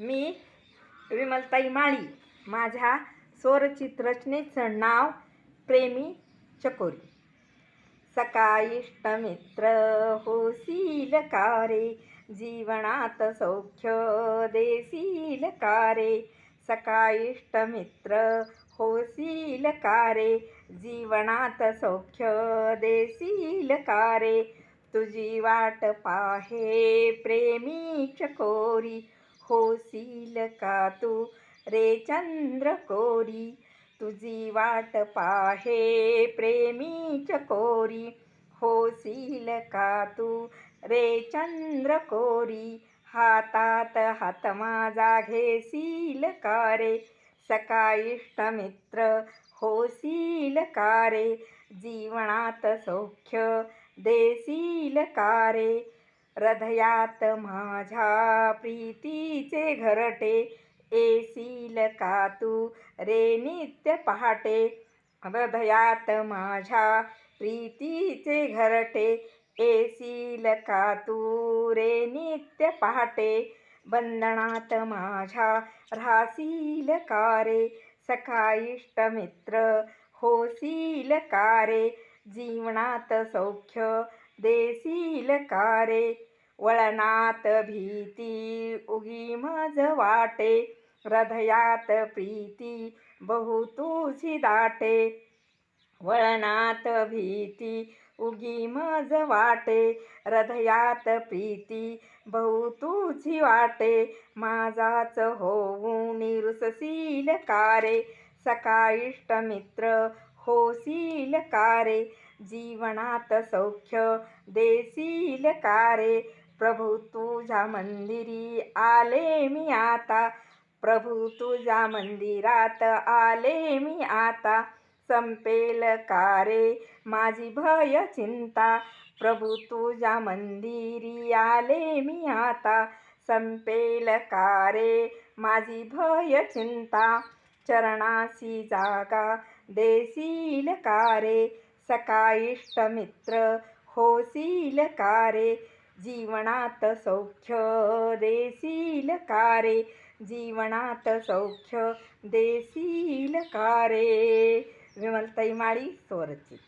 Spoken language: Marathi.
मी विमलताई माळी. माझ्या स्वरचित रचनेचं नाव प्रेमी चकोरी. सकाळीष्टमित्र होशील कारे जीवनात सौख्य देशील कारे सकाळीष्टमित्र होशील कारे जीवनात सौख्य देशील कारे तुझी वाट पाहे प्रेमी चकोरी. होशील का तू? रे चंद्र कोरी तुझी वाट पाहे प्रेमी चकोरी होशील का तू? रे चंद्र कोरी हातात हात माझा घेशील का रे? सकाळीष्टमित्र होशील का रे? जीवनात सौख्य देशील का रे? हृदयात माझ्या प्रीतीचे घरटे येशील का तू रे नित्य पहाटे? हृदयात माझ्या प्रीतीचे घरटे येशील का तू रे नित्य पहाटे? बंधनात माझ्या राहशील का रे? सखाइष्टमित्र होशील का रे? जीवनात सौख्य देशील कारे वळणात भीती उगी मज वाटे हृदयात प्रीती बहु तुझी दाटे. वळणात भीती उगी मज वाटे हृदयात प्रीती बहु तुझी वाटे. माझाच होऊन निरुससील कारे सकाळीष्टमित्र होशील कारे जीवनात सौख्य देशील कारे प्रभू तुझ्या मंदिरी आले मी आता. प्रभू तुझ्या मंदिरात आले मी आता. संपेल कारे माझी भय चिंता? प्रभू तुझ्या मंदिरी आले मी आता. संपेल कारे माझी भय चिंता? चरणासी जागा देशील कारे सकाळीष्टमित्र होशील कारे जीवनात सौख्य देशील कारे जीवनात सौख्य देशील कारे. विमलताई माळी स्वरचित.